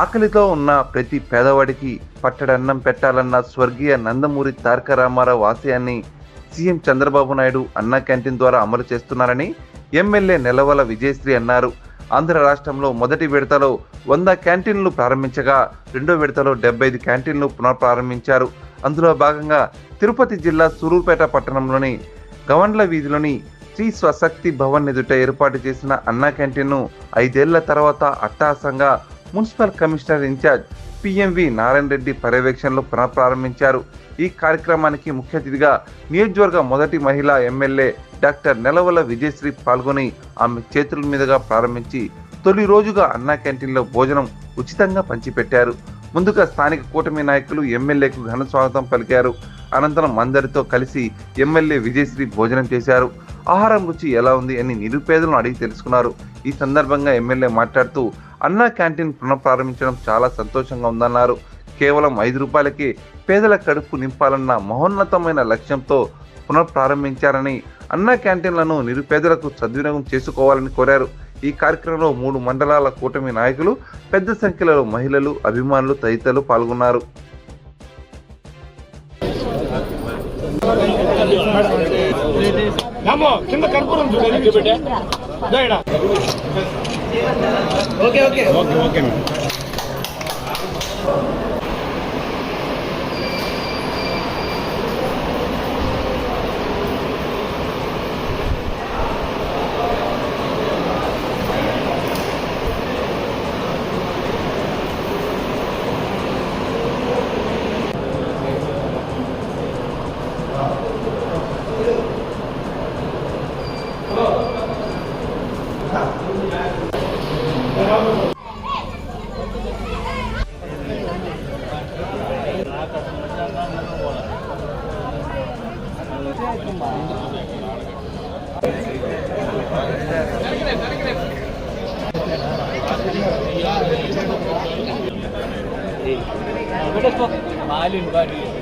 ఆకలితో ఉన్న ప్రతి పేదవాడికి పట్టడన్నం పెట్టాలన్న స్వర్గీయ నందమూరి తారక రామారావు ఆశయాన్ని సీఎం చంద్రబాబు నాయుడు అన్నా క్యాంటీన్ ద్వారా అమలు చేస్తున్నారని ఎమ్మెల్యే నెలవల విజయశ్రీ అన్నారు. ఆంధ్ర రాష్ట్రంలో మొదటి విడతలో వంద క్యాంటీన్లు ప్రారంభించగా రెండో విడతలో డెబ్బై ఐదు క్యాంటీన్లు పునఃప్రారంభించారు. అందులో భాగంగా తిరుపతి జిల్లా సూరూపేట పట్టణంలోని గవండ్ల వీధిలోని శ్రీ స్వశక్తి భవన్ ఎదుట ఏర్పాటు చేసిన అన్నా క్యాంటీన్ను ఐదేళ్ళ తర్వాత అట్టహాసంగా municipal commissioner incharge PMV Narayana Reddy పర్యవేక్షణలో పునఃప్రారంభించారు ఈ కార్యక్రమానికి ముఖ్య అతిథిగా నియోజకవర్గ మొదటి మహిళా ఎమ్మెల్యే డాక్టర్ నెలవల విజయశ్రీ పాల్గొని ఆమె చేతుల మీదుగా ప్రారంభించి తొలి రోజుగా అన్నా క్యాంటీన్లో భోజనం ఉచితంగా పంచిపెట్టారు. ముందుగా స్థానిక కూటమి నాయకులు ఎమ్మెల్యేకు ఘన స్వాగతం పలికారు. అనంతరం అందరితో కలిసి ఎమ్మెల్యే విజయశ్రీ భోజనం చేశారు. ఆహారం రుచి ఎలా ఉంది అని నిరుపేదలను అడిగి తెలుసుకున్నారు. ఈ సందర్భంగా ఎమ్మెల్యే మాట్లాడుతూ అన్నా క్యాంటీన్ పునఃప్రారంభించడం చాలా సంతోషంగా ఉందన్నారు కేవలం ఐదు రూపాయలకే పేదల కడుపు నింపాలన్న మహోన్నతమైన లక్ష్యంతో పునఃప్రారంభించారని అన్నా క్యాంటీన్లను నిరుపేదలకు సద్వినియోగం చేసుకోవాలని కోరారు ఈ కార్యక్రమంలో మూడు మండలాల కూటమి నాయకులు పెద్ద సంఖ్యలో మహిళలు అభిమానులు తదితరులు పాల్గొన్నారు కింద కర్పూరం చూడండి పెట్టే ఓకే ఓకే ఓకే ഇവിടെ പാലും പാടില്ല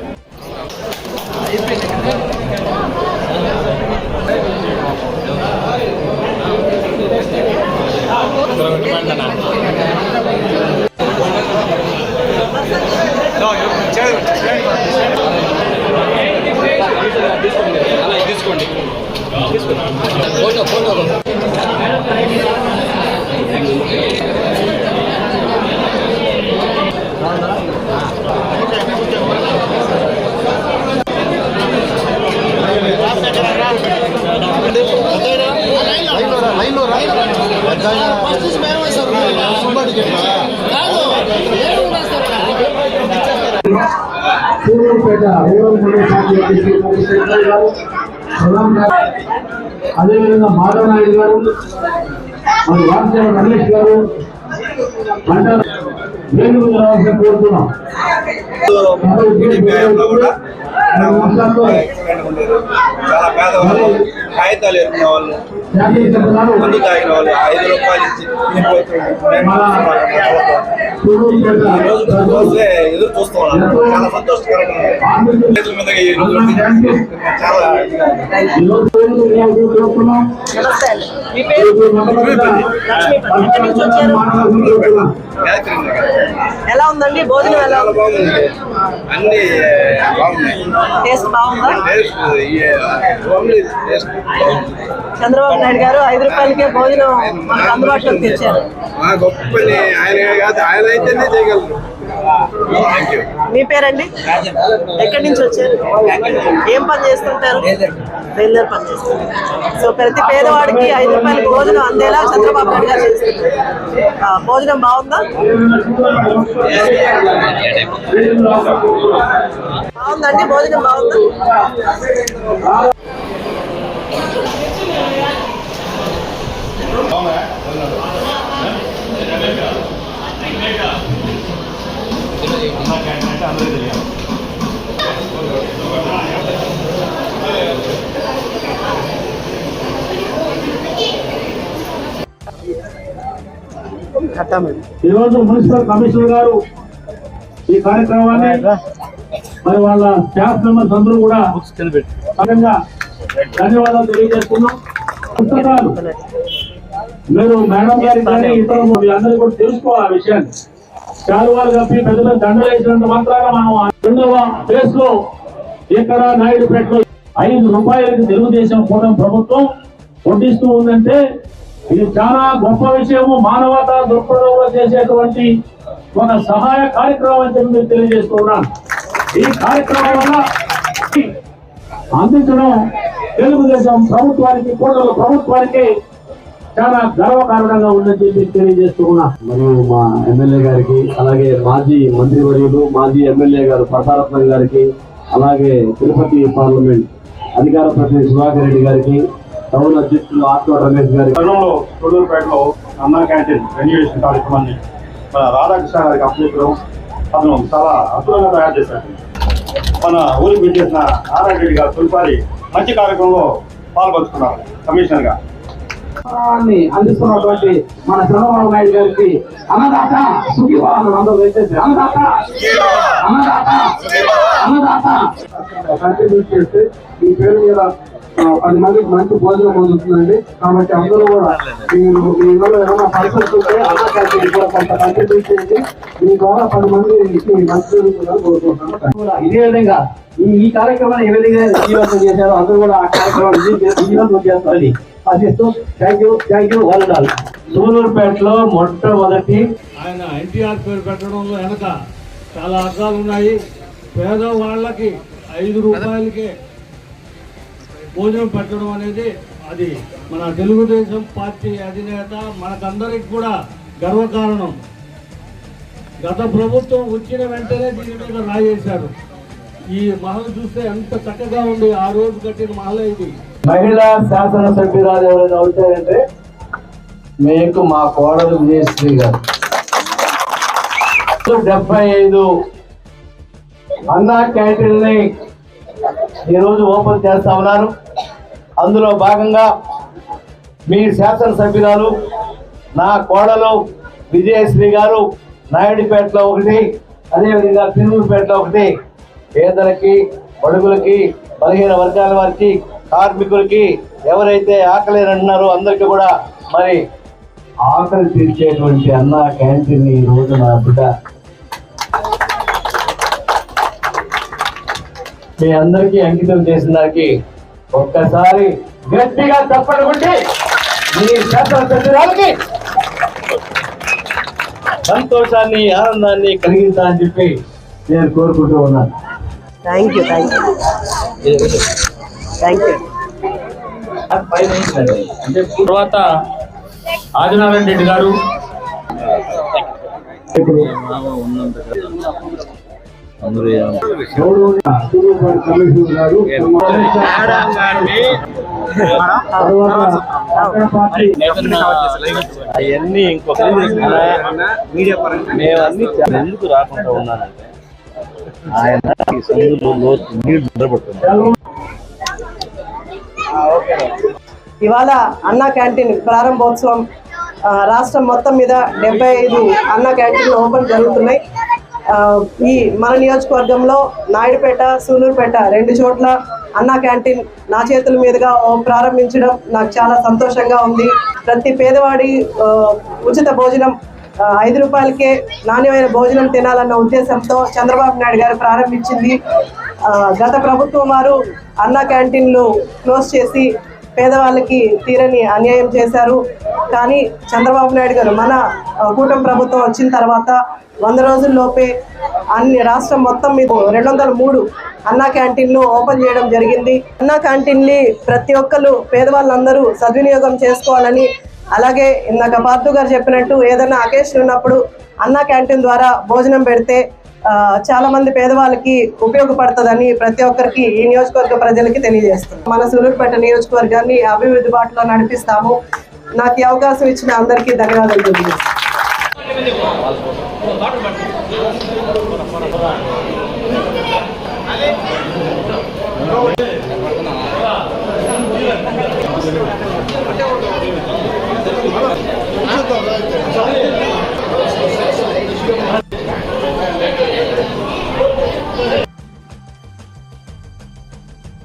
సూర్యాపేట రూరల్ మండల చంద్రశేఖర్ గారు ప్రధాన అదేవిధంగా మాధవ నాయుడు గారు మరి వాసుదేవ రమేష్ గారు మండల వేణుగు రావాల్సిన కోరుతున్నాం. చాలా పేదవాళ్ళు కాగితాలు ఎరుకున్న వాళ్ళు మందు తాగిన వాళ్ళు ఐదు రూపాయలు ఇచ్చి ఎదురు చాలా సంతోషకరంగా. చేతుల ఈ రోజు. ఎలా ఉందండి? భోజనం ఎలా బాగుంది. అన్ని బాగున్నాయి. టేస్ట్ బాగుందా? టేస్ట్ చంద్రబాబు నాయుడు గారు ఐదు రూపాయలకే భోజనం అందుబాటులోకి తెచ్చారు. మా గొప్ప ఆయన కాదు ఆయన చేయగలరు. మీ పేరండి? ఎక్కడి నుంచి వచ్చారు? ఏం పని చేస్తుంటారు? రైల్వే పని చేస్తుంటారు. సో ప్రతి పేదవాడికి ఐదు రూపాయలకి భోజనం అందేలా చంద్రబాబు నాయుడు గారు చేస్తున్నారు. ఆ, భోజనం బాగుందా? బాగుందండి. భోజనం బాగుందా? ఈరోజు మున్సిపల్ కమిషనర్ గారు ఈ కార్యక్రమాన్ని మరి వాళ్ళ స్టాఫ్ మెంబర్స్ అందరూ కూడా ధన్యవాదాలు తెలియజేస్తున్నాం. పుస్తకాలు. మీరు మేడం గారి కానీ ఇతర అందరూ కూడా తెలుసుకోవాలి ఆ విషయాన్ని. శాలువాలు కప్పి పెద్ద పెద్ద దండలు మాత్రాన మనం రెండవ ఫేస్లో ఇక్కడ నాయుడుపేటలో ఐదు రూపాయలకి తెలుగుదేశం కూటమి ప్రభుత్వం వడ్డిస్తూ ఉందంటే ఇది చాలా గొప్ప విషయము. మానవత దృక్పథంలో చేసేటువంటి ఒక సహాయ కార్యక్రమం అని చెప్పి తెలియజేస్తున్నాను ఈ కార్యక్రమం వల్ల అందించడం తెలుగుదేశం ప్రభుత్వానికి కూటమి ప్రభుత్వానికి చాలా గర్వకారణంగా ఉందని చెప్పి తెలియజేస్తూ మరియు మా ఎమ్మెల్యే గారికి అలాగే మాజీ మంత్రివర్యులు మాజీ ఎమ్మెల్యే గారు ప్రతారత్నం గారికి అలాగే తిరుపతి పార్లమెంట్ అధికార ప్రతినిధి సుధాకర్ రెడ్డి గారికి టౌన్ అధ్యక్షులు ఆత్మ రమేష్ గారి గతంలో తొడూరుపేటలో అన్నా క్యాంటీన్ రెన్యువేషన్ కార్యక్రమాన్ని మన రాధాకృష్ణ గారికి అప్పచెప్పడం అతను చాలా అద్భుతంగా తయారు చేశాడు మన ఊరికి పెట్టేసిన నారాయణ రెడ్డి గారు తొలిసారి మంచి కార్యక్రమంలో పాల్పంచుకున్నారు కమిషనర్ అందిస్తున్నటువంటి మన చంద్రబాబు నాయుడు గారికి అన్నదాత సుఖీభావం అందరూ దయచేసి అన్నదాత! అన్నదాత! అన్నదాత! కంట్రిబ్యూట్ చేస్తే ఈ పేరు మీద పది మందికి మంచి భోజనం పొందుతుందండి కాబట్టి అందరూ కూడా మీరు మీ ఇంట్లో ఏమైనా పరిస్థితులు ఉంటే అన్న క్యాంటీన్ కూడా కొంత కంట్రిబ్యూట్ చేయండి. మీ ద్వారా పది మందికి మంచి కోరుకుంటున్నాను. ఇదే విధంగా ఈ ఈ కార్యక్రమాన్ని ఏ విధంగా విజయవంతం చేశారో అందరూ కూడా ఆ కార్యక్రమాన్ని విజయ- విజయవంతం చేస్తారని ఆశిస్తూ థ్యాంక్ యూ థ్యాంక్ యూ వాళ్ళు సూలూరుపేటలో మొట్టమొదటి ఆయన ఎన్టీఆర్ పేరు పెట్టడంలో వెనక చాలా అర్థాలు ఉన్నాయి పేదవాళ్ళకి ఐదు రూపాయలకే భోజనం పెట్టడం అనేది అది మన తెలుగుదేశం పార్టీ అధినేత మనకందరికి కూడా గర్వకారణం. గత ప్రభుత్వం వచ్చిన వెంటనే దీని మీద రాయేశారు. ఈ మహల్ చూస్తే ఎంత చక్కగా ఉంది ఆ రోజు కట్టిన మహల్ ఇది. మహిళా శాసనసభ్యురాలు ఎవరైనా అవుతారంటే మీకు మా కోడలు విజయశ్రీ గారు. డెబ్బై ఐదు అన్నా క్యాంటీన్ని ఈరోజు ఓపెన్ చేస్తా ఉన్నారు. అందులో భాగంగా మీ శాసనసభ్యురాలు నా కోడలు విజయశ్రీ గారు నాయుడిపేటలో ఒకటి అదేవిధంగా తిరుమలపేటలో ఒకటి పేదలకి బడుగులకి బలహీన వర్గాల వారికి కార్మికులకి ఎవరైతే ఆకలి అంటున్నారో అందరికీ కూడా మరి ఆకలి తీర్చేటువంటి అన్న క్యాంటీన్ ఈ రోజు నా బిడ్డ. మీ అందరికీ అంకితం చేసిన దానికి ఒక్కసారి గట్టిగా తప్పని కొట్టి మీ శాసనసభ్యురాలకి సంతోషాన్ని ఆనందాన్ని కలిగించాలని చెప్పి నేను కోరుకుంటూ ఉన్నాను. Thank you thank you thank you తర్వాత ఆదినారాయణ రెడ్డి గారు. కమిషనర్ గారు తర్వాత పార్టీ అవన్నీ ఇంకొక మేమన్నీ ఎందుకు రాకుండా ఉన్నానంటే ఆయన ఈ సందులో నీళ్ళు నీళ్ళు ఇవాళ అన్నా క్యాంటీన్ ప్రారంభోత్సవం రాష్ట్రం మొత్తం మీద డెబ్బై ఐదు అన్నా క్యాంటీన్లు ఓపెన్ జరుగుతున్నాయి. ఈ మన నియోజకవర్గంలో నాయుడుపేట సూలూరుపేట రెండు చోట్ల అన్నా క్యాంటీన్ నా చేతుల మీదుగా ప్రారంభించడం నాకు చాలా సంతోషంగా ఉంది. ప్రతి పేదవాడి ఉచిత భోజనం ఐదు రూపాయలకే నాణ్యమైన భోజనం తినాలన్న ఉద్దేశంతో చంద్రబాబు నాయుడు గారు ప్రారంభించింది. గత ప్రభుత్వం వారు అన్నా క్యాంటీన్లు క్లోజ్ చేసి పేదవాళ్ళకి తీరని అన్యాయం చేశారు. కానీ చంద్రబాబు నాయుడు గారు మన కూటమి ప్రభుత్వం వచ్చిన తర్వాత వంద రోజుల్లోపే అన్ని రాష్ట్రం మొత్తం మీద రెండు వందల మూడు అన్నా క్యాంటీన్లు ఓపెన్ చేయడం జరిగింది. అన్నా క్యాంటీన్ని ప్రతి ఒక్కరు పేదవాళ్ళందరూ సద్వినియోగం చేసుకోవాలని అలాగే ఇందాక పార్థు గారు చెప్పినట్టు ఏదైనా అకేషన్ ఉన్నప్పుడు అన్నా క్యాంటీన్ ద్వారా భోజనం పెడితే చాలా మంది పేదవాళ్ళకి ఉపయోగపడుతుందని ప్రతి ఒక్కరికి ఈ నియోజకవర్గ ప్రజలకి తెలియజేస్తాం మన సూలూరుపేట నియోజకవర్గాన్ని అభివృద్ధి బాటలో నడిపిస్తాము. నాకు ఈ అవకాశం ఇచ్చిన అందరికీ ధన్యవాదాలు